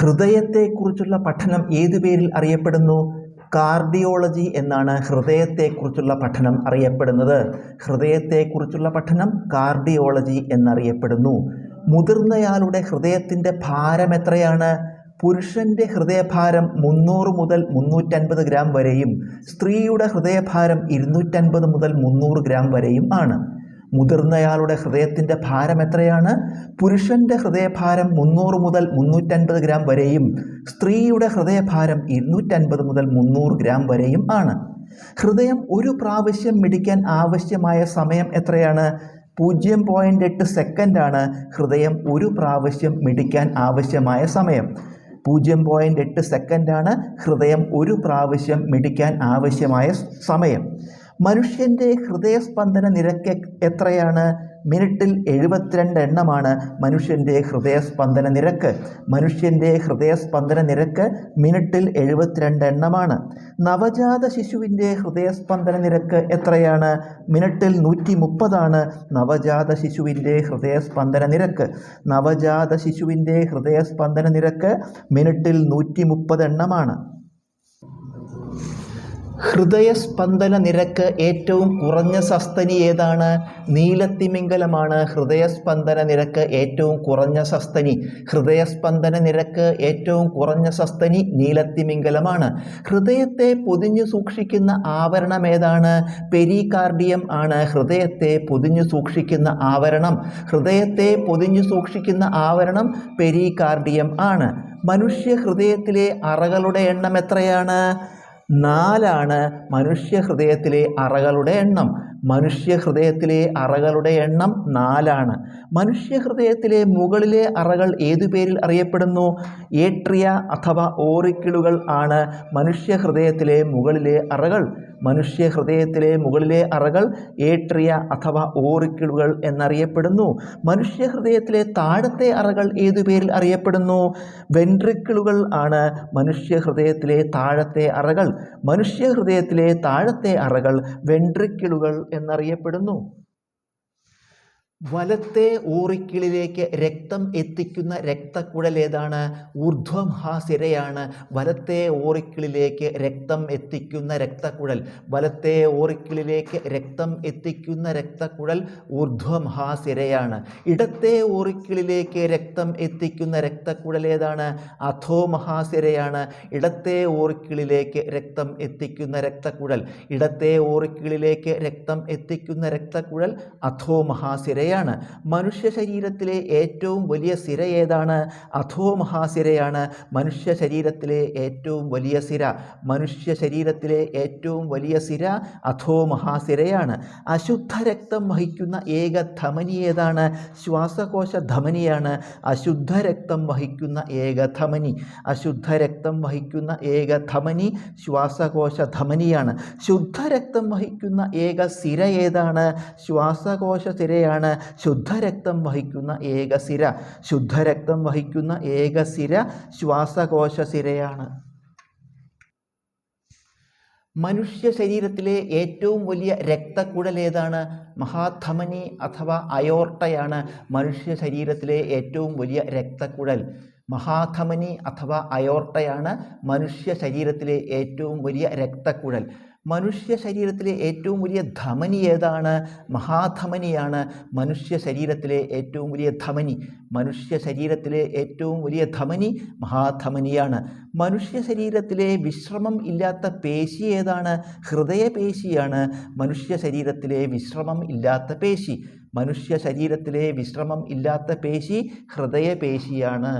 ഹൃദയത്തെക്കുറിച്ചുള്ള പഠനം ഏതു പേരിൽ അറിയപ്പെടുന്നു? കാർഡിയോളജി എന്നാണ് ഹൃദയത്തെക്കുറിച്ചുള്ള പഠനം അറിയപ്പെടുന്നത്. ഹൃദയത്തെക്കുറിച്ചുള്ള പഠനം കാർഡിയോളജി എന്നറിയപ്പെടുന്നു. മുതിർന്നയാളുടെ ഹൃദയത്തിന്റെ ഭാരം എത്രയാണ്? പുരുഷന്റെ ഹൃദയഭാരം മുന്നൂറ് മുതൽ മുന്നൂറ്റൻപത് ഗ്രാം വരെയും സ്ത്രീയുടെ ഹൃദയഭാരം ഇരുന്നൂറ്റൻപത് മുതൽ മുന്നൂറ് ഗ്രാം വരെയും ആണ്. മുതിർന്നയാളുടെ ഹൃദയത്തിന്റെ ഭാരം എത്രയാണ്? പുരുഷന്റെ ഹൃദയഭാരം മുന്നൂറ് മുതൽ മുന്നൂറ്റൻപത് ഗ്രാം വരെയും സ്ത്രീയുടെ ഹൃദയഭാരം ഇരുന്നൂറ്റൻപത് മുതൽ മുന്നൂറ് ഗ്രാം വരെയും ആണ്. ഹൃദയം ഒരു പ്രാവശ്യം മിടിക്കാൻ ആവശ്യമായ സമയം എത്രയാണ്? പൂജ്യം പോയിന്റ് എട്ട് സെക്കൻഡാണ് ഹൃദയം ഒരു പ്രാവശ്യം മിടിക്കാൻ ആവശ്യമായ സമയം. പൂജ്യം പോയിന്റ് എട്ട് സെക്കൻഡാണ് ഹൃദയം ഒരു പ്രാവശ്യം മിടിക്കാൻ ആവശ്യമായ സമയം. മനുഷ്യന്റെ ഹൃദയസ്പന്ദന നിരക്ക് എത്രയാണ്? മിനിറ്റിൽ എഴുപത്തിരണ്ട് എണ്ണമാണ് മനുഷ്യന്റെ ഹൃദയസ്പന്ദന നിരക്ക്. മനുഷ്യന്റെ ഹൃദയസ്പന്ദന നിരക്ക് മിനിറ്റിൽ എഴുപത്തിരണ്ട് എണ്ണമാണ്. നവജാത ശിശുവിന്റെ ഹൃദയസ്പന്ദന നിരക്ക് എത്രയാണ്? മിനിറ്റിൽ നൂറ്റി മുപ്പതാണ് നവജാത ശിശുവിന്റെ ഹൃദയസ്പന്ദന നിരക്ക്. നവജാത ശിശുവിന്റെ ഹൃദയസ്പന്ദന നിരക്ക് മിനിറ്റിൽ നൂറ്റി മുപ്പത് എണ്ണമാണ്. ഹൃദയസ്പന്ദന നിരക്ക് ഏറ്റവും കുറഞ്ഞ സസ്തനി ഏതാണ്? നീലത്തിമിംഗലമാണ്. ഹൃദയസ്പന്ദന നിരക്ക് ഏറ്റവും കുറഞ്ഞ സസ്തനി. ഹൃദയസ്പന്ദന നിരക്ക് ഏറ്റവും കുറഞ്ഞ സസ്തനി നീലത്തിമിംഗലമാണ്. ഹൃദയത്തെ പൊതിഞ്ഞു സൂക്ഷിക്കുന്ന ആവരണം ഏതാണ്? പെരികാർഡിയം ആണ്. ഹൃദയത്തെ പൊതിഞ്ഞു സൂക്ഷിക്കുന്ന ആവരണം. ഹൃദയത്തെ പൊതിഞ്ഞു സൂക്ഷിക്കുന്ന ആവരണം പെരികാർഡിയം ആണ്. മനുഷ്യ ഹൃദയത്തിലെ അറകളുടെ എണ്ണം എത്രയാണ്? നാലാണ് മനുഷ്യ ഹൃദയത്തിലെ അറകളുടെ എണ്ണം. മനുഷ്യ ഹൃദയത്തിലെ അറകളുടെ എണ്ണം നാലാണ്. മനുഷ്യ ഹൃദയത്തിലെ മുകളിലെ അറകൾ ഏതു പേരിൽ അറിയപ്പെടുന്നു? ഏട്രിയ അഥവാ ഓറിക്കിളുകൾ ആണ് മനുഷ്യ ഹൃദയത്തിലെ മുകളിലെ അറകൾ. മനുഷ്യ ഹൃദയത്തിലെ മുകളിലെ അറകൾ ഏട്രിയ അഥവാ ഓറിക്കിളുകൾ എന്നറിയപ്പെടുന്നു. മനുഷ്യ ഹൃദയത്തിലെ താഴത്തെ അറകൾ ഏതു പേരിൽ അറിയപ്പെടുന്നു? വെൻട്രിക്കിളുകൾ ആണ് മനുഷ്യ ഹൃദയത്തിലെ താഴത്തെ അറകൾ. മനുഷ്യ ഹൃദയത്തിലെ താഴത്തെ അറകൾ വെൻട്രിക്കിളുകൾ എന്നറിയപ്പെടുന്നു. വലത്തെ ഊറിക്കിളിലേക്ക് രക്തം എത്തിക്കുന്ന രക്തക്കുഴൽ ഏതാണ്? ഊർധ്വമഹാസിരയാണ് വലത്തെ ഓറിക്കിളിലേക്ക് രക്തം എത്തിക്കുന്ന രക്തക്കുഴൽ. വലത്തെ ഓറിക്കിളിലേക്ക് രക്തം എത്തിക്കുന്ന രക്തക്കുഴൽ ഊർധ്വമഹാസിരയാണ് ഇടത്തെ ഓറിക്കിളിലേക്ക് രക്തം എത്തിക്കുന്ന രക്തക്കുഴൽ ഏതാണ്? അധോമഹാസിരയാണ്. ഇടത്തെ ഓറിക്കിളിലേക്ക് രക്തം എത്തിക്കുന്ന രക്തക്കുഴൽ. ഇടത്തെ ഓറിക്കിളിലേക്ക് രക്തം എത്തിക്കുന്ന രക്തക്കുഴൽ അധോ മഹാസിരയാണ് സിരയാണ് മനുഷ്യ ശരീരത്തിലെ ഏറ്റവും വലിയ സിര ഏതാണ്? അധോ മഹാസിരയാണ് മനുഷ്യ ശരീരത്തിലെ ഏറ്റവും വലിയ സിര മനുഷ്യ ശരീരത്തിലെ ഏറ്റവും വലിയ സിര അധോ മഹാസിരയാണ് അശുദ്ധ രക്തം വഹിക്കുന്ന ഏക ധമനി ഏതാണ്? ശ്വാസകോശ ധമനിയാണ്. അശുദ്ധ രക്തം വഹിക്കുന്ന ഏക ധമനി. അശുദ്ധ രക്തം വഹിക്കുന്ന ഏക ധമനി ശ്വാസകോശ ധമനിയാണ്. ശുദ്ധ രക്തം വഹിക്കുന്ന ഏക സിര ഏതാണ്? ശ്വാസകോശ സിരയാണ് ശുദ്ധരക്തം വഹിക്കുന്ന ഏകസിര ശുദ്ധരക്തം വഹിക്കുന്ന ഏകസിര ശ്വാസകോശ സിരയാണ്. മനുഷ്യ ശരീരത്തിലെ ഏറ്റവും വലിയ രക്തക്കുഴൽ ഏതാണ്? മഹാധമനി അഥവാ അയോർട്ടയാണ് മനുഷ്യ ശരീരത്തിലെ ഏറ്റവും വലിയ രക്തക്കുഴൽ. മഹാധമനി അഥവാ അയോർട്ടയാണ് മനുഷ്യ ശരീരത്തിലെ ഏറ്റവും വലിയ രക്തക്കുഴൽ. മനുഷ്യ ശരീരത്തിലെ ഏറ്റവും വലിയ ധമനി ഏതാണ്? മഹാധമനിയാണ്. മനുഷ്യ ശരീരത്തിലെ ഏറ്റവും വലിയ ധമനി. മനുഷ്യ ശരീരത്തിലെ ഏറ്റവും വലിയ ധമനി മഹാധമനിയാണ്. മനുഷ്യ ശരീരത്തിലെ വിശ്രമം ഇല്ലാത്ത പേശി ഏതാണ്? ഹൃദയപേശിയാണ് മനുഷ്യ ശരീരത്തിലെ വിശ്രമം ഇല്ലാത്ത പേശി. മനുഷ്യ ശരീരത്തിലെ വിശ്രമം ഇല്ലാത്ത പേശി ഹൃദയപേശിയാണ്